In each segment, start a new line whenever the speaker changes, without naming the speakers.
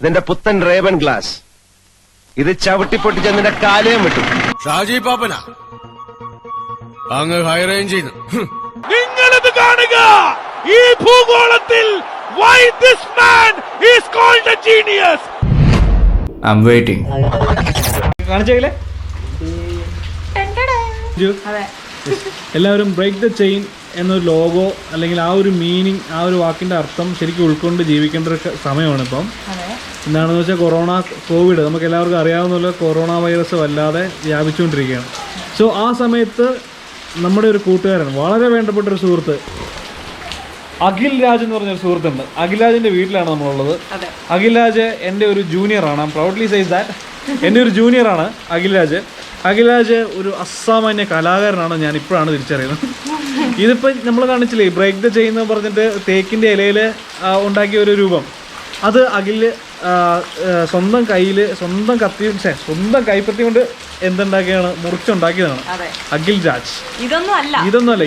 ഇതിന്റെ പുത്തൻ raven glass. ഇത് ചവിട്ടിപ്പൊട്ടിച്ച് നിന്റെ കാലയും വിട്ടു.
ഷാജി പാപ്പന. അങ്ങ് ഹൈ റേഞ്ചിൽ
നിങ്ങളിത് കാണുക. ഈ ഭൂഗോളത്തിൽ is called a genius?
I'm waiting.
കാണിച്ചേക്കില്ലേ
അതെ.
എല്ലാവരും ബ്രേക്ക് ദ ചെയിൻ എന്നൊരു ലോഗോ അല്ലെങ്കിൽ ആ ഒരു മീനിങ് ആ ഒരു വാക്കിന്റെ അർത്ഥം ശരിക്കും ഉൾക്കൊണ്ട് ജീവിക്കേണ്ട ഒരു സമയമാണ് ഇപ്പം എന്താണെന്ന് വെച്ചാൽ കൊറോണ കോവിഡ്. നമുക്ക് എല്ലാവർക്കും അറിയാവുന്നല്ലോ കൊറോണ വൈറസ് വല്ലാതെ വ്യാപിച്ചുകൊണ്ടിരിക്കുകയാണ്. സോ ആ സമയത്ത് നമ്മുടെ ഒരു കൂട്ടുകാരൻ വളരെ വേണ്ടപ്പെട്ട ഒരു സുഹൃത്ത് അഖിൽ രാജ് എന്ന് പറഞ്ഞൊരു സുഹൃത്തുണ്ട്. അഖിൽ രാജിന്റെ വീട്ടിലാണ് നമ്മളുള്ളത്. അഖിൽ രാജ് എന്റെ ഒരു ജൂനിയർ ആണ്. പ്രൗഡ്ലി സൈസ് ദാറ്റ് എന്റെ ഒരു ജൂനിയർ ആണ് അഖിൽ രാജ്. അഖിൽ രാജ് ഒരു അസാമാന്യ കലാകാരനാണ് ഞാൻ ഇപ്പോഴാണ് തിരിച്ചറിയുന്നത്. ഇതിപ്പോൾ നമ്മൾ കാണിച്ചില്ലേ ബ്രേക്ക് ദ ചെയ്യുന്ന പറഞ്ഞിട്ട് തേക്കിന്റെ ഇലയിൽ ഉണ്ടാക്കിയ ഒരു രൂപം. അത് ആ, സ്വന്തം കയ്യിൽ സ്വന്തം കത്തി സ്വന്തം കൈപ്പത്തി കൊണ്ട് എന്തുണ്ടാക്കിയാണ് മുറിച്ചുണ്ടാക്കിയതാണ്. അഖിൽ രാജ്.
ഇതൊന്നും അല്ല.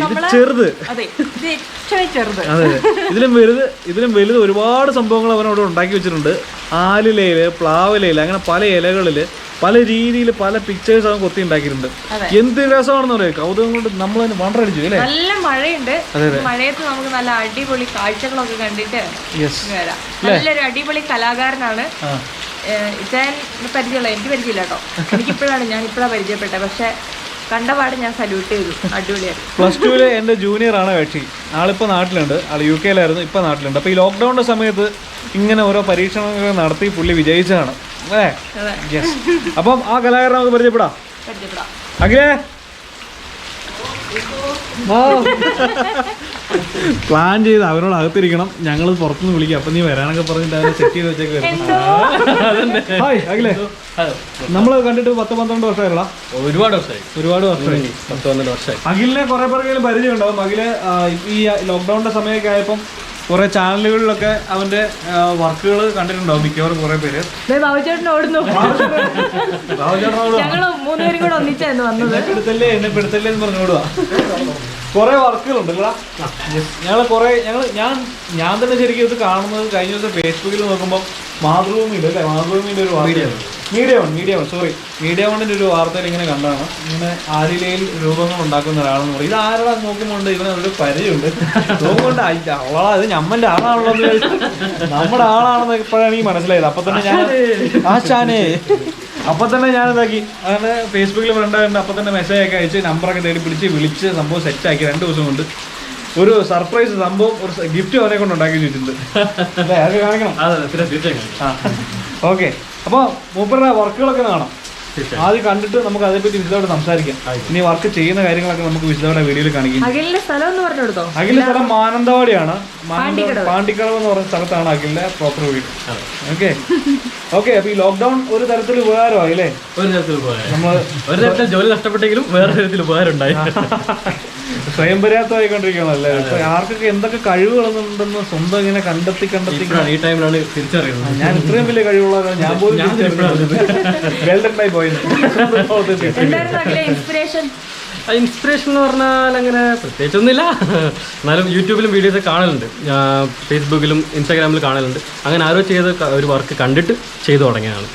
ഇത് ചെറുത്.
അതെ ഇത് ഏറ്റവും ചെറുത്.
അതെ അതെ. ഇതിലും വലുത് ഇതിലും വലുത് ഒരുപാട് സംഭവങ്ങൾ അവനവിടെ ഉണ്ടാക്കി വെച്ചിട്ടുണ്ട്. ആലിലയിൽ പ്ലാവിലയിൽ അങ്ങനെ പല ഇലകളിൽ പല രീതിയിൽ പല പിക്ചേഴ്സ് അവൻ കൊത്തി ഉണ്ടാക്കിയിട്ടുണ്ട്. എന്ത് രസമാണെന്ന് പറയാം കൗതുകം കൊണ്ട് നമ്മൾ തന്നെ വണ്ടടിച്ചു അല്ലേ?
നല്ല മഴയുണ്ട്. മഴയത്ത് നമുക്ക് നല്ല അടിപൊളി കാഴ്ചകളൊക്കെ കണ്ടിട്ട്
യെസ്
നല്ലൊരു അടിപൊളി കലാകാരനാണ്. ഇച്ചാൻ പരിചയമുള്ള എനിക്ക് പരിചയമില്ല കേട്ടോ. എനിക്കിപ്പോഴാണ് ഞാൻ ഇപ്പോഴാണ് പരിചയപ്പെട്ടത്. പക്ഷെ കണ്ടപാട് ഞാൻ സല്യൂട്ട് ചെയ്തു. അടിപൊളിയായി.
പ്ലസ് ടുവിൽ എന്റെ ജൂനിയർ ആണ് കക്ഷി ആളിപ്പോൾ നാട്ടിലുണ്ട്. ആൾ യു കെയിലായിരുന്നു ഇപ്പോൾ നാട്ടിലുണ്ട്. അപ്പോൾ ഈ ലോക്ക്ഡൗണിന്റെ സമയത്ത് ഇങ്ങനെ ഓരോ പരീക്ഷണങ്ങൾ നടത്തി പുള്ളി വിജയിച്ചതാണ്. അല്ലേ?
അതെ.
യെസ് അപ്പം ആ കലാകാരൻ നമുക്ക് പരിചയപ്പെടാം.
അങ്ങനെ
അഖിലേ? പ്ലാൻ ചെയ്ത് അവരോട് അകത്തിരിക്കണം. ഞങ്ങൾ പുറത്തുനിന്ന് വിളിക്കാം. അപ്പൊ നീ വരാനൊക്കെ പറഞ്ഞിട്ട് അവരെ സെറ്റ് ചെയ്ത് വെച്ചേക്ക് ഹായ് അഖിലേ. നമ്മൾ കണ്ടിട്ട് പത്ത് പന്ത്രണ്ട് വർഷമായിരുന്നാ
ഒരുപാട് വർഷമായി.
ഒരുപാട് വർഷമായി.
പത്ത് പന്ത്രണ്ട് വർഷമായി.
അഖിലിനെ കുറെ പേർക്കെങ്കിലും പരിചയം ഉണ്ടാവും അഖിൽ ഈ ലോക്ക്ഡൌണിന്റെ സമയമൊക്കെ ആയപ്പം കുറെ ചാനലുകളിലൊക്കെ അവന്റെ വർക്കുകൾ കണ്ടിട്ടുണ്ടാവും മിക്കവാറും കുറെ പേര്.
ബാബുചേട്ടൻ ഓടുന്നു. ഞങ്ങൾ മൂന്നുപേരും കൂടെ ഒന്നിച്ചായിരുന്നു വന്നത്.
എന്നെ പെടുത്തല്ലേ എന്നെ പെടുത്തല്ലേ എന്ന് പറഞ്ഞോടുക കുറെ വർക്കുകളുണ്ട് ഞങ്ങൾ കുറെ ഞങ്ങൾ ഞാൻ ഞാൻ തന്നെ ശരിക്കും ഇത് കാണുന്നത് കഴിഞ്ഞ ദിവസം ഫേസ്ബുക്കിൽ നോക്കുമ്പോൾ മാതൃഭൂമിയിൽ അല്ലേ മാതൃഭൂമിന്റെ ഒരു വാർത്ത മീഡിയ വൺ മീഡിയ വൺ സോറി മീഡിയ വണ്ണിന്റെ ഒരു വാർത്തയിൽ ഇങ്ങനെ കണ്ടാണ്. ഇങ്ങനെ ആരിലയിൽ രൂപങ്ങൾ ഉണ്ടാക്കുന്ന ഒരാളെന്ന് പറയും. ഇത് ആരാ നോക്കുമ്പോണ്ട് ഇവന് ഒരു പരിചയമുണ്ട്. നോക്കുമ്പോൾ അവളാ ഇത് ഞമ്മന്റെ ആളാണല്ലോ നമ്മുടെ ആളാണെന്ന് ഇപ്പോഴാണ് എനിക്ക് മനസ്സിലായത്. അപ്പൊ തന്നെ ഞാൻ ആശാനേ. അപ്പൊ തന്നെ ഞാൻ ഇതാക്കി. അങ്ങനെ ഫേസ്ബുക്കിൽ ഫ്രണ്ടായിട്ട് അപ്പൊ തന്നെ മെസ്സേജ് ഒക്കെ അയച്ച് നമ്പറൊക്കെ തേടി പിടിച്ച് വിളിച്ച് സംഭവം സെറ്റ് ആക്കി രണ്ട് ദിവസം കൊണ്ട്. ഒരു സർപ്രൈസ് സംഭവം ഒരു ഗിഫ്റ്റ് അവനെ കൊണ്ട് ഉണ്ടാക്കി വെച്ചിട്ടുണ്ട്. അല്ലേ? അതൊക്കെ കാണിക്കണം? ഓക്കെ അപ്പോൾ മൂപ്പരുടെ വർക്കുകളൊക്കെ കാണാം. ആദ്യം കണ്ടിട്ട് നമുക്ക് അതേപ്പറ്റി വിശദമായിട്ട് സംസാരിക്കാം. ഇനി വർക്ക് ചെയ്യുന്ന കാര്യങ്ങളൊക്കെ നമുക്ക് വിശദമായിട്ട് വീഡിയോയിൽ കാണിക്കും.
അഖിലിന്റെ സ്ഥലം എന്ന് പറഞ്ഞു കൊടുത്തോ?
അഖിലിന്റെ സ്ഥലം മാനന്തവാടിയാണ്. മാനന്ത-
പാണ്ടിക്കടവ്.
പാണ്ടിക്കടവ് എന്ന് പറഞ്ഞ സ്ഥലത്താണ് അഖിലിന്റെ പ്രോപ്പർ വീട്. ഓക്കെ ഓക്കെ അപ്പൊ ഈ ലോക്ക്ഡൌൺ ഒരു തരത്തിൽ ഉപകാരമായി അല്ലേ?
ഒരു തരത്തിൽ ഉപകാരം.
നമ്മൾ
ഒരു തരത്തിൽ ജോലി നഷ്ടപ്പെട്ടെങ്കിലും വേറെ തരത്തിൽ ഉപകാരം ഉണ്ടായി
സ്വയം പര്യാപ്തമായിക്കൊണ്ടിരിക്കുകയാണല്ലേ ഇപ്പൊ ആർക്കൊക്കെ എന്തൊക്കെ കഴിവുകളുണ്ടെന്ന് സ്വന്തം ഇങ്ങനെ കണ്ടെത്തി കണ്ടെത്തി
ഈ ടൈമിലാണ് തിരിച്ചറിയുന്നത്.
ഞാൻ ഇത്രയും വലിയ കഴിവുള്ള ഞാൻ പോലും വെൽഡണ്ടായി
അഖിലെ ഇൻസ്പിറേഷൻ
ഇൻസ്പിറേഷൻ എന്ന് പറഞ്ഞാൽ അങ്ങനെ പ്രത്യേകിച്ചൊന്നുമില്ല. എന്നാലും യൂട്യൂബിലും വീഡിയോസ് കാണലുണ്ട്. ഫേസ്ബുക്കിലും ഇൻസ്റ്റാഗ്രാമിലും കാണലുണ്ട്. അങ്ങനെ ആരോ ചെയ്ത ഒരു വർക്ക് കണ്ടിട്ട് ചെയ്തു തുടങ്ങിയതാണ്.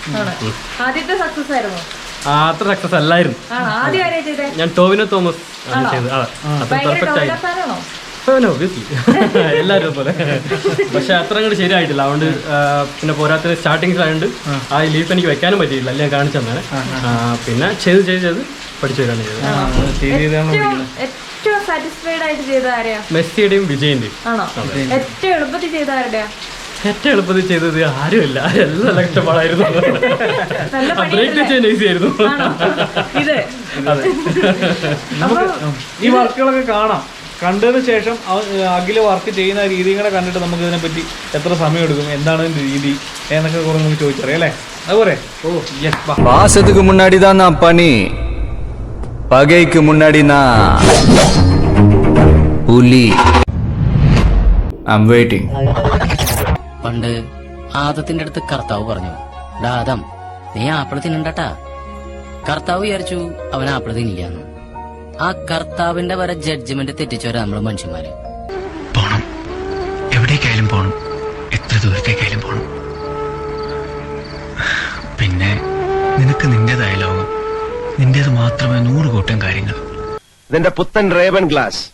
ആദ്യത്തെ സക്സസ് ആയിരുന്നു?
അത്ര സക്സസ് അല്ലായിരുന്നു. ഞാൻ ടോവിനോ തോമസ് ആണ് ചെയ്തത്. അതെ അത്ര പെർഫെക്റ്റ് ആയി. എല്ലാവരും പോലെ പക്ഷെ അത്ര അങ്ങോട്ട് ശരിയായിട്ടില്ല. അതുകൊണ്ട് പിന്നെ പിന്നെ പോരാത്തിന് സ്റ്റാർട്ടിങ്സിലായതുകൊണ്ട് ആ. ലീഫ് എനിക്ക് വെക്കാനും പറ്റിയില്ല അല്ല ഞാൻ കാണിച്ചു തന്നെ. പിന്നെ ചെയ്ത് ചെയ്ത് ചെയ്ത് പഠിച്ചു വരാണ് ചെയ്തത്.
ഏറ്റവും ഏറ്റവും സാറ്റിസ്ഫൈഡ് ആയിട്ട് ചെയ്ത ആരെയാ?
മെസ്സിയുടെയും വിജയന്റെയും.
ആണോ? ഏറ്റവും എളുപ്പത്തിൽ ചെയ്ത ആരുടെയാ?
ഏറ്റവും എളുപ്പത്തിൽ ചെയ്തത് ആരുമില്ല എല്ലാം കഷ്ടപ്പാടായിരുന്നു
നല്ല
ബ്രേക്ക് ചെയ്യാൻ ഈസി ആയിരുന്നു
ആണോ ഇത്
നമുക്ക് ഈ വർക്കുകളൊക്കെ കാണാം കണ്ടതിന് ശേഷം അവ- അഖില് വർക്ക് ചെയ്യുന്ന രീതികളെ കണ്ടിട്ട് നമുക്ക് ഇതിനെപ്പറ്റി എത്ര സമയം എടുക്കും എന്താണ് ഇതിന്റെ രീതി എന്നൊക്കെ കുറെ നമുക്ക് ചോദിച്ചറിയാം അല്ലേ അതുപോലെ ഓ യെസ് ബാ
பாசத்துக்கு முன்னாடி தான் நான் பனி பகைக்கு முன்னாடி நான் புலி ஐம் வெயிட்டிங்
പണ്ട് ആദത്തിന്റെ അടുത്ത് കർത്താവ് പറഞ്ഞു ദാദം നീ ആപ്പിള തിന്നണ്ടട്ടാ? കർത്താവ് വിചാരിച്ചു അവൻ ആപ്പിള തിന്നില്ലാന്ന്. ആ കർത്താവിന്റെ വരെ ജഡ്ജ്മെന്റ് തെറ്റിച്ചവരാ നമ്മൾ മനുഷ്യന്മാര്.
പോണം. എവിടേക്കായാലും പോണം. എത്ര ദൂരത്തേക്കായാലും പോണം.
നിനക്ക് നിന്റേതായ ലോകം. നിന്റേത് മാത്രമേ നൂറ് കൂട്ടം കാര്യങ്ങൾ.
ഇതിന്റെ പുത്തൻ റേവൻ ഗ്ലാസ്.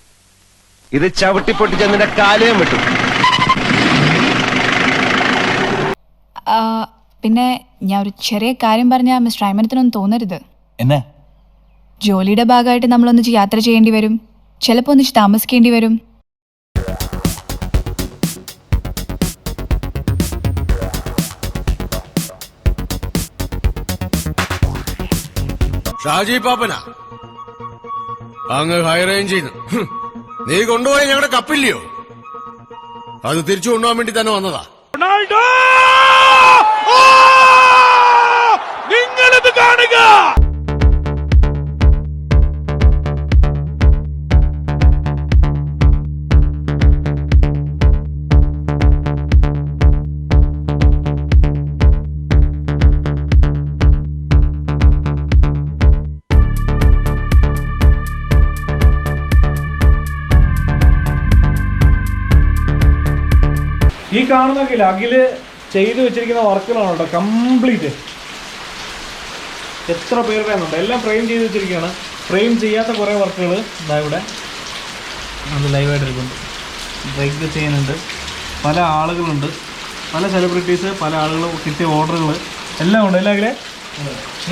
ഇത് ചവിട്ടിപ്പൊട്ടിച്ച് നിന്റെ കാലയും വിട്ടു
ആ, പിന്നെ ഞാൻ ഒരു ചെറിയ കാര്യം പറഞ്ഞാൽ മിസ്റ്റർ അയ്മനത്തിനൊന്നും തോന്നരുത്.
എന്നാ?
ജോലിയുടെ ഭാഗമായിട്ട് നമ്മളൊന്നിച്ച് യാത്ര ചെയ്യേണ്ടി വരും. ചിലപ്പോൾ ഒന്നിച്ച് താമസിക്കേണ്ടി വരും.
ഷാജി പാപ്പന. അങ്ങ് ഹൈറേഞ്ചിൽ നീ കൊണ്ടുപോയ ഞങ്ങളുടെ കപ്പില്ലയോ? അത് തിരിച്ചു കൊണ്ടുപോകാൻ വേണ്ടി തന്നെ വന്നതാ.
റൊണാൾഡോ നിങ്ങളിത് കാണുക
ഈ ഇല്ല അഖിൽ ചെയ്തു വെച്ചിരിക്കുന്ന വർക്കുകളാണ് കേട്ടോ. കംപ്ലീറ്റ് എത്ര പേരുടെ എന്നുണ്ട് എല്ലാം ഫ്രെയിം ചെയ്ത് വെച്ചിരിക്കുകയാണ്. ഫ്രെയിം ചെയ്യാത്ത കുറേ വർക്കുകൾ ഇതാ ഇവിടെ അത് ലൈവായിട്ട് എടുക്കുന്നുണ്ട്. ബ്രേക്ക് ചെയ്യുന്നുണ്ട്. പല ആളുകളുണ്ട്. പല സെലിബ്രിറ്റീസ് പല ആളുകൾ കിട്ടിയ ഓർഡറുകൾ എല്ലാം ഉണ്ട്. അല്ലേ അഖിലെ?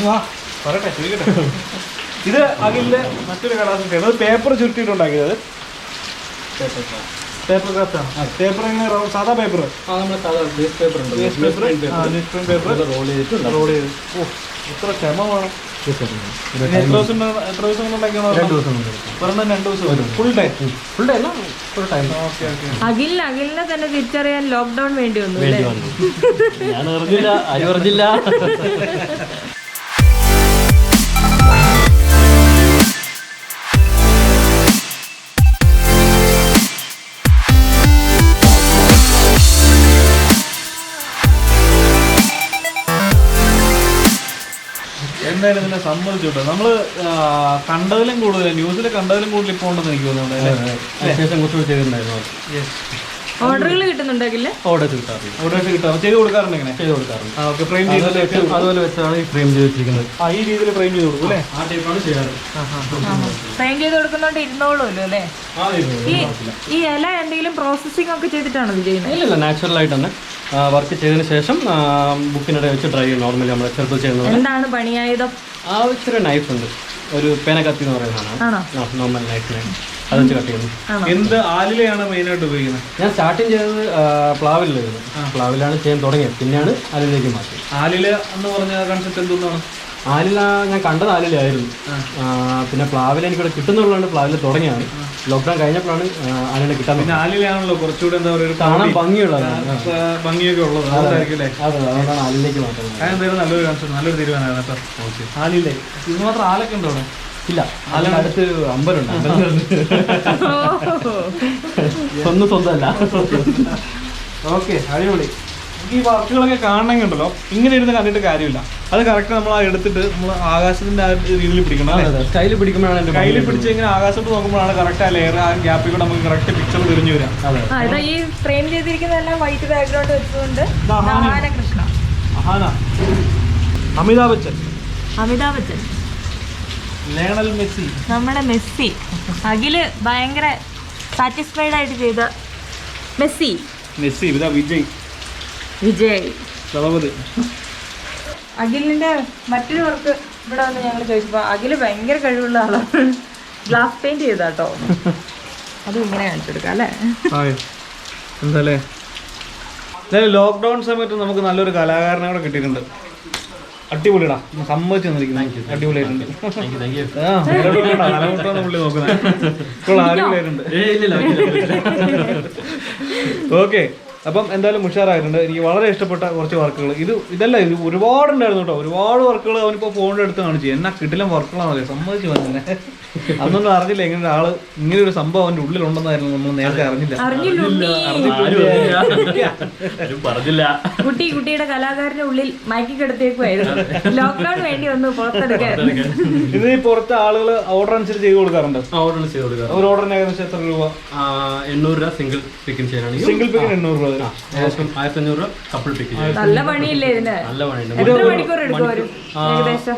വാ പറയട്ടെ ചോദിക്കട്ടെ. ഇത് അഖിലിന്റെ മറ്റൊരു കടാസിട്ടാണ് അത് പേപ്പർ ചുരുട്ടിയിട്ടുണ്ടാക്കിയത്. പേപ്പർ ക്രാഫ്റ്റ് ആണ്. പേപ്പർ എങ്ങനെ സാധാ പേപ്പർ
ആ നമ്മുടെ സാധാ വേസ്റ്റ് പേപ്പർ ഉണ്ട്
waste paper newsprint paper
roll ചെയ്തിട്ട്
റോൾ ചെയ്ത്. ഓ എത്ര ക്ഷമ വേണം. എത്ര ദിവസം കൊണ്ട്- എത്ര ദിവസം കൊണ്ട്
രണ്ട് ദിവസം കൊണ്ട്
രണ്ട് ദിവസം ഫുൾ ടൈം
ഫുൾ ഡേ അല്ല ഫുൾ ടൈം
ഓക്കെ ഓക്കെ
അഖിലിന് അഖിലിനെ തന്നെ തിരിച്ചറിയാൻ ലോക്ക്ഡൌൺ വേണ്ടി വന്നു
ഞാൻ അറിഞ്ഞില്ല അരി അറിഞ്ഞില്ല
എന്തായാലും ഇതിനെ സമ്മതിച്ചു കേട്ടോ നമ്മൾ കണ്ടതിലും കൂടുതൽ ന്യൂസിൽ കണ്ടതിലും കൂടുതൽ ഇപ്പോൾ ഉണ്ടെന്ന് എനിക്ക് തോന്നുന്നുണ്ട്
ഓർഡറുകൾ
ഓർഡർ കിട്ടാറില്ല.
ഓർഡേഴ്സ് കിട്ടാം ചെയ്ത് കൊടുക്കാറുണ്ട് ഇങ്ങനെ?
ചെയ്ത് കൊടുക്കാറുണ്ട്.
ആ ഓക്കെ ഫ്രെയിം
അതുപോലെ വെച്ച് അതുപോലെ വെച്ചാണ് ഈ ഫ്രെയിം ചെയ്ത് വെച്ചിരിക്കുന്നത്.
ആ ഈ രീതിയിൽ ഫ്രെയിം ചെയ്ത് കൊടുക്കും അല്ലേ?
ആ ടൈപ്പാണ് ചെയ്യാറ്.
ഫ്രെയിം ചെയ്ത് കൊടുക്കുന്നോണ്ട് ഇരുന്നോളൂല്ലോ അല്ലേ?
ആ ഇത്
ഈ ഈ ഇല എന്തെങ്കിലും പ്രോസസ്സിംഗ് ഒക്കെ ചെയ്തിട്ടാണോ ഇത് ചെയ്യുന്നത്?
ഇല്ല ഇല്ല നാച്ചുറൽ ആയിട്ട് തന്നെ. വർക്ക് ചെയ്തതിന് ശേഷം ബുക്കിനിടെ വെച്ച് ഡ്രൈ ചെയ്യും നോർമലി നമ്മൾ ചെറുപ്പം ചെയ്യുന്നത്.
എന്താണ് പണിയായുധം
ആ ഇച്ചിരി നൈഫ് ഉണ്ട്. ഒരു പേന കത്തി എന്ന് പറയുന്നതാണ്
ആണോ?
നോർമൽ നൈഫ് നൈഫ് അത് വെച്ച് കട്ട് ചെയ്യുന്നു
എന്ത് ആലിലയാണ് മെയിനായിട്ട് ഉപയോഗിക്കുന്നത്?
ഞാൻ സ്റ്റാർട്ടിങ് ചെയ്തത് പ്ലാവിലായിരുന്നു പ്ലാവിലാണ് ചെയ്യാൻ തുടങ്ങിയത്. പിന്നെയാണ് ആലിലേക്ക് മാറ്റി
ആലില എന്ന് പറഞ്ഞ കൺസെപ്റ്റ് എന്താണ്
ആലില ഞാൻ കണ്ടത് ആലിലായിരുന്നു പിന്നെ പ്ലാവില എനിക്കിവിടെ കിട്ടുന്നുള്ളതാണ് പ്ലാവില തുടങ്ങിയാണ് ലോക്ക്ഡൌൺ കഴിഞ്ഞപ്പോഴാണ് ആലില കിട്ടാൻ
പിന്നെ ആലിലാണല്ലോ കുറച്ചുകൂടെ എന്താ പറയുക
കാണാൻ
ഭംഗിയുള്ള ഭംഗിയൊക്കെ ഉള്ളത്.
അതെ അതുകൊണ്ടാണ് ആലിലേക്ക് മാറ്റുന്നത്.
നല്ലൊരു കൺസെപ്റ്റ് നല്ലൊരു തീരുമാനമാണ് കേട്ടോ. ആലില്ലേ ഇത് മാത്രം ആലൊക്കെ ഉണ്ടോ അവിടെ?
ഇല്ല. ആലിന്റെ അടുത്ത് അമ്പലുണ്ട് സ്വന്തം സ്വന്തമല്ല.
ഓക്കെ അടിപൊളി. ഈ വർക്കുകളൊക്കെ കാണണമെങ്കിൽ ഉണ്ടല്ലോ ഇങ്ങനെ ഇരുന്ന് കണ്ടിട്ട് കാര്യമില്ല. അത് കറക്റ്റ് നമ്മൾ ആ എടുത്തിട്ട് നമ്മൾ ആകാശത്തിന്റെ ആ രീതിയിൽ പിടിക്കണം കയ്യിൽ
സ്റ്റൈൽ പിടിക്കുമ്പോഴാണ്
കയ്യിൽ പിടിച്ച് ഇങ്ങനെ ആകാശത്ത് നോക്കുമ്പോഴാണ് കറക്റ്റ് ആ ലെയർ ആ ഗ്യാപ്പിൽ കൂടെ നമുക്ക് കറക്റ്റ് പിക്ചർ തിരിഞ്ഞു വരാം.
അതെ.
ആ ഇതാ ഈ ഫ്രെയിം ചെയ്തിരിക്കുന്നതെല്ലാം വൈറ്റ് ബാക്ക്ഗ്രൗണ്ട് വെച്ചുകൊണ്ട്
അമിതാഭ് ബച്ചൻ.
അമിതാഭ് ബച്ചൻ.
Lionel Messi.
നമ്മുടെ മെസ്സി. അഖിൽ ഭയങ്കര സാറ്റിസ്ഫൈഡ് ആയിട്ട് ചെയ്ത മെസ്സി.
മെസ്സി ഇതാ വിജയ്.
വിജയ്. അഖിലിന്റെ മറ്റൊരു വർക്ക് ഇവിടെ വന്ന് ഞങ്ങൾ ചോദിച്ചപ്പോൾ അഖിൽ ഭയങ്കര കഴിവുള്ള ആളാണ് ഗ്ലാസ് പെയിന്റ് ചെയ്താട്ടോ. അതും ഇങ്ങനെ കാണിച്ചെടുക്കാം അല്ലേ?
എന്താ ലോക്ക്ഡൗൺ സമയത്ത് നമുക്ക് നല്ലൊരു കലാകാരനെ കൂടെ കിട്ടിയിട്ടുണ്ട്. അടിപൊളിടാ. സമ്മതിച്ചു തന്നിരിക്കുന്നു. അടിപൊളിയായിട്ടുണ്ട്. ഓക്കെ. അപ്പം എന്തായാലും ഉഷാറായിട്ടുണ്ട്. എനിക്ക് വളരെ ഇഷ്ടപ്പെട്ട കുറച്ച് വർക്കുകൾ. ഇത് ഇതല്ല ഇത് ഒരുപാട് ഉണ്ടായിരുന്നു കേട്ടോ. ഒരുപാട് വർക്കുകൾ അവനിപ്പോൾ ഫോണിൽ എടുത്ത് കാണിച്ചു. എന്നാ കിട്ടില്ല വർക്കുകളാണല്ലേ സമ്മതിച്ചു വന്നെ. അതൊന്നും അറിഞ്ഞില്ല ഇങ്ങനെ ആൾ ഇങ്ങനെ ഒരു സംഭവം അവന്റെ ഉള്ളിലുണ്ടെന്നായിരുന്നു നമ്മൾ നേരത്തെ അറിഞ്ഞില്ല.
ആരും പറഞ്ഞില്ല.
കുട്ടി കുട്ടിയുടെ കലാകാരന്റെ ഉള്ളിൽ മയക്കി കിടത്തേക്കുമായിരുന്നു ലോക്ക്ഡൌൺ വേണ്ടി വന്നു പുറത്തെടുക്കാൻ.
ഇത് ഈ പുറത്തെ ആളുകൾ ഓർഡർ അനുസരിച്ച് ചെയ്ത് കൊടുക്കാറുണ്ട്?
ഓർഡർ ചെയ്ത് കൊടുക്കാറ്
ഒരു ഓർഡറിന് ഏകദേശം എത്ര രൂപ?
എണ്ണൂറ് രൂപ സിംഗിൾ പിക്കിൻ ചെയ്യാനാണ്.
സിംഗിൾ പിക്കിന് എണ്ണൂറ് രൂപ.
ആയിരത്തി അഞ്ഞൂറ് രൂപ കപ്പിൾ പിക്കിൻ
നല്ല പണിയില്ലേ ഇതിന്?
നല്ല പണിയുണ്ട്.
മണിക്കൂർ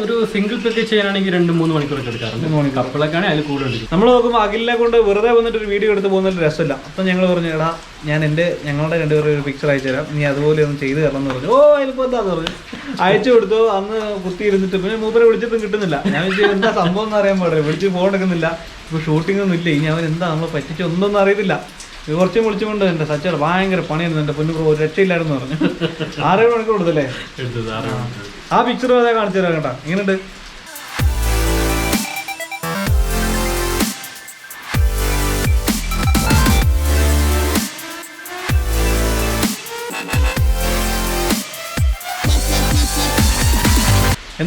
ഒരു
സിംഗിൾ പിക്ക് ചെയ്യാനാണെങ്കിൽ രണ്ട് മൂന്ന് മണിക്കൂറൊക്കെ എടുക്കാറുണ്ട്. കപ്പിളൊക്കെ ആണെങ്കിൽ അതിൽ കൂടെ എടുക്കും
നമ്മൾ നോക്കുമ്പോൾ അഖിലിനെ കൊണ്ട് വെറുതെ വന്നിട്ട് ഒരു വീഡിയോ എടുത്ത് പോകുന്നതിൽ രസമില്ല. അപ്പം ഞങ്ങൾ പറഞ്ഞു എടാ ഞാൻ എന്റെ ഞങ്ങളുടെ രണ്ടുപേരും ഒരു പിക്ചർ അയച്ചു തരാം. നീ അതുപോലെ ഒന്ന് ചെയ്ത് തരണം എന്ന് പറഞ്ഞു. ഓ അതിലിപ്പോൾ എന്താന്ന്? പറഞ്ഞു. അയച്ചു കൊടുത്തു. അന്ന് കുത്തി ഇരുന്നിട്ട് പിന്നെ മൂപ്പരെ വിളിച്ചിട്ടും കിട്ടുന്നില്ല. ഞാൻ വിചാരിച്ചു എന്താ സംഭവം എന്ന് അറിയാൻ പാടില്ല. വിളിച്ച് ഫോൺ എടുക്കുന്നില്ല. ഇപ്പോൾ ഷൂട്ടിംഗ് ഒന്നും ഇല്ല. ഇനി അവൻ എന്താ നമ്മളെ പറ്റിച്ച് ഒന്നും അറിയത്തില്ല. കുറച്ചും വിളിച്ചുകൊണ്ട് എന്റെ സച്ചർ ഭയങ്കര പണിയായിരുന്നു എന്റെ പൊന്നു ഒരു രക്ഷയില്ലായിരുന്നു പറഞ്ഞു. ആറേഴ് മണിക്കൂർ കൊടുത്തല്ലേ ആ. പിക്ചർ അതേ കാണിച്ചു തരാം കേട്ടോ. എങ്ങനെയുണ്ട്?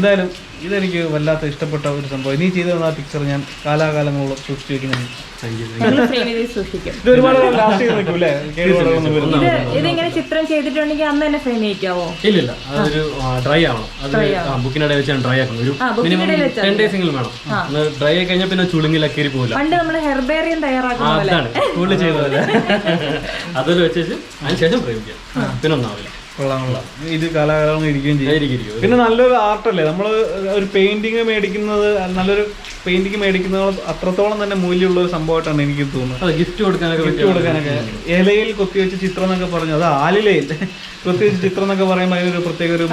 എന്തായാലും ഇതെനിക്ക് വല്ലാത്ത ഇഷ്ടപ്പെട്ട ഒരു സംഭവം. നീ ചെയ്തു തന്ന ആ പിക്ചർ ഞാൻ കാലാകാലങ്ങളോളം സൂക്ഷിച്ചു
വെക്കുന്നു സൂക്ഷിക്കും.
ഇത് ഒരുപാട് ലാസ്റ്റ് ചെയ്ത് കേടുപാടുകളൊന്നും വരുന്നില്ല.
ഇത് ഇതിങ്ങനെ ചിത്രം ചെയ്തിട്ടുണ്ടെങ്കിൽ അന്ന് തന്നെ ഫ്രെയിം ചെയ്യിക്കാവോ
ഇല്ലില്ല അതൊരു ഡ്രൈ ആവണം. അത് ബുക്കിനിടെ ഡ്രൈ ആക്കണം. ഒരു മിനിമം
വെച്ചാൽ
ടെൻ ഡേയ്സ് എങ്കിലും വേണം. ഡ്രൈ ആയി കഴിഞ്ഞാൽ പിന്നെ ചുളുങ്ങിൽ കയറി പോകില്ല
പണ്ട് നമ്മൾ ഹെർബേറിയം തയ്യാറാക്കുന്ന
അതാണ്. കൂടുതൽ ചെയ്തതല്ലേ? അതിന് ശേഷം പ്രയോഗിക്കാം. പിന്നെ ഒന്നാവില്ല
കൊള്ളാം കൊള്ളാം ഇത് കാലാകാലം ഇരിക്കുകയും ചെയ്യും. പിന്നെ നല്ലൊരു ആർട്ടല്ലേ? നമ്മൾ ഒരു പെയിന്റിങ് മേടിക്കുന്നത് നല്ലൊരു പെയിന്റിങ് മേടിക്കുന്നത് അത്രത്തോളം തന്നെ മൂല്യമുള്ള ഒരു സംഭവമായിട്ടാണ് എനിക്ക് തോന്നുന്നത്.
ഗിഫ്റ്റ് കൊടുക്കാനൊക്കെ
ഗിഫ്റ്റ് കൊടുക്കാനൊക്കെ. ഇലയിൽ കൊത്തിവെച്ച് ചിത്രം എന്നൊക്കെ പറഞ്ഞു അത് ആലിലയിൽ കൊത്തിവെച്ച് ചിത്രം എന്നൊക്കെ പറയുമ്പോൾ അതിനൊരു പ്രത്യേക ഒരു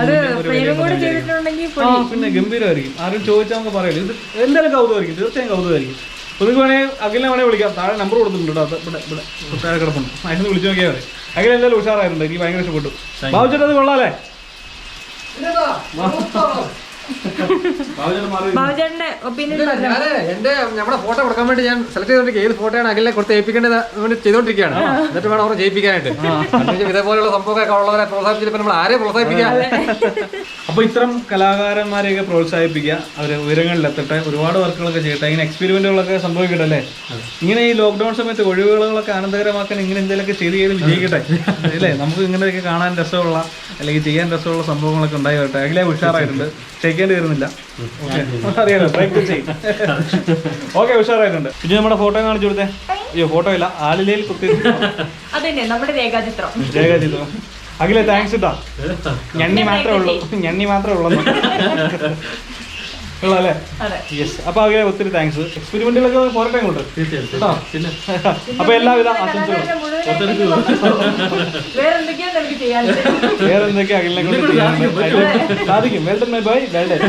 പിന്നെ ഗംഭീരമായിരിക്കും. ആരും ചോദിച്ചാൽ നമുക്ക് പറയാം ഇത് എന്തായാലും കൗതുകമായിരിക്കും. തീർച്ചയായും കൗതുകമായിരിക്കും. നിങ്ങൾക്ക് വേണേൽ അഖിലിനെ വേണേൽ വിളിക്കാം. താഴെ നമ്പർ കൊടുത്തിട്ടുണ്ട് കേട്ടോ. അത് ഇവിടെ ഇവിടെ. താഴെ കിടപ്പുണ്ട്. അതിന് വിളിച്ചു നോക്കിയാൽ മതി. അഖിൽ എന്തായാലും ഉഷാറായിട്ടുണ്ട്. എനിക്ക് ഭയങ്കര ഇഷ്ടപ്പെട്ടു. ബാബുചേട്ടാ അത് കൊള്ളാലേ
ബാബുചേട്ടന്റെ ഒപ്പീനിയൻ
എന്റെ നമ്മുടെ ഫോട്ടോ കൊടുക്കാൻ വേണ്ടി ഞാൻ സെലക്ട് ചെയ്തോണ്ടിരിക്കുക ഏത് ഫോട്ടോയാണ് അഖിലെ കൊടുത്ത് ഏൽപ്പിക്കേണ്ടത് വേണ്ടി ചെയ്തോണ്ടിരിക്കുകയാണ് എന്നിട്ട് വേണം അവരെ ജയിപ്പിക്കാനായിട്ട്. ഇതേപോലെയുള്ള സംഭവമൊക്കെ ഉള്ളവരെ പ്രോത്സാഹിപ്പിച്ചിട്ട് നമ്മൾ ആരെ പ്രോത്സാഹിപ്പിക്കാം?
അപ്പോൾ ഇത്തരം കലാകാരന്മാരെയൊക്കെ പ്രോത്സാഹിപ്പിക്കുക ഉയരങ്ങളിൽ എത്തട്ടെ ഒരുപാട് വർക്കുകളൊക്കെ ചെയ്യട്ടെ ഇങ്ങനെ എക്സ്പെരിമെന്റുകളൊക്കെ സംഭവിക്കട്ടെ അല്ലേ ഇങ്ങനെ ഈ ലോക്ക്ഡൌൺ സമയത്ത് ഒഴിവുകളൊക്കെ ആനന്ദകരമാക്കാൻ ഇങ്ങനെ എന്തെങ്കിലുമൊക്കെ ചെയ്ത് ചെയ്ത് വിജയിക്കട്ടെ അല്ലേ? നമുക്ക് ഇങ്ങനെയൊക്കെ കാണാൻ രസമുള്ള അല്ലെങ്കിൽ ചെയ്യാൻ രസമുള്ള സംഭവങ്ങളൊക്കെ ഉണ്ടായി വരട്ടെ. അഖിലെ ഉഷാറായിട്ടുണ്ട്. ക്ഷയിക്കേണ്ടി വരുന്നില്ല. അറിയാലോ ട്രൈ ചെയ്യും ഓക്കെ ഉഷാറായിട്ടുണ്ട്. പിന്നെ നമ്മുടെ ഫോട്ടോ കാണിച്ചു കൊടുത്തേ? അയ്യോ ഫോട്ടോ ഇല്ല. ആലിലയിൽ കുത്തി.
അതന്നെ നമ്മുടെ രേഖാചിത്രം.
രേഖാചിത്രം. അഖിലെ താങ്ക്സ് ഇട്ടാ ഞണ്ണി മാത്രമേ ഉള്ളൂ. ഞണ്ണി മാത്രമേ ഉള്ളൂ. ഉള്ളല്ലേ
അതെ.
യെസ് അപ്പൊ അവരെ ഒത്തിരി താങ്ക്സ് എക്സ്പെരിമെന്റുകളൊക്കെ പോരട്ടെ ഇങ്ങോട്ട്.
തീർച്ചയായിട്ടും
കേട്ടോ
പിന്നെ
അപ്പൊ എല്ലാവിധ ആശംസകളും.
വേറെ
അഖിലിനെ കൊണ്ട്? സാധിക്കും well done my boy well done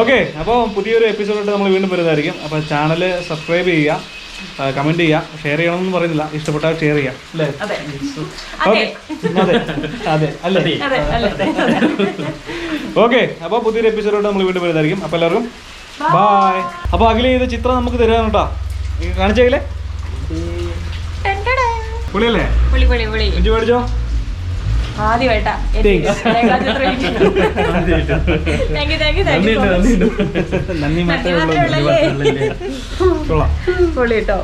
okay അപ്പോൾ പുതിയൊരു എപ്പിസോഡായിട്ട് നമ്മൾ വീണ്ടും വരുന്നതായിരിക്കും. അപ്പോൾ ചാനൽ സബ്സ്ക്രൈബ് ചെയ്യുക കമന്റ് ചെയ്യുക ഷെയർ ചെയ്യണമെന്ന് പറയുന്നില്ല. ഇഷ്ടപ്പെട്ടാൽ ഷെയർ ചെയ്യാം അല്ലേ?
അതെ.
ഓക്കെ അതെ. അതെ. അല്ലേ?
അതെ അല്ലേ?
ഓക്കെ അപ്പോൾ പുതിയൊരു എപ്പിസോഡോട് നമ്മൾ വീണ്ടും വരുന്നതായിരിക്കും. അപ്പോൾ എല്ലാവർക്കും ബായ് അപ്പോൾ അഖില ചെയ്ത ചിത്രം നമുക്ക് തരാൻ കേട്ടോ. കാണിച്ചേ പൊളിയല്ലേ?
പൊളി പൊളി പൊളി.
ഇഞ്ചി മേടിച്ചോ? നന്ദി മാത്രമേ ഉള്ളൂ. കൊള്ളാം.
പൊളി കേട്ടോ.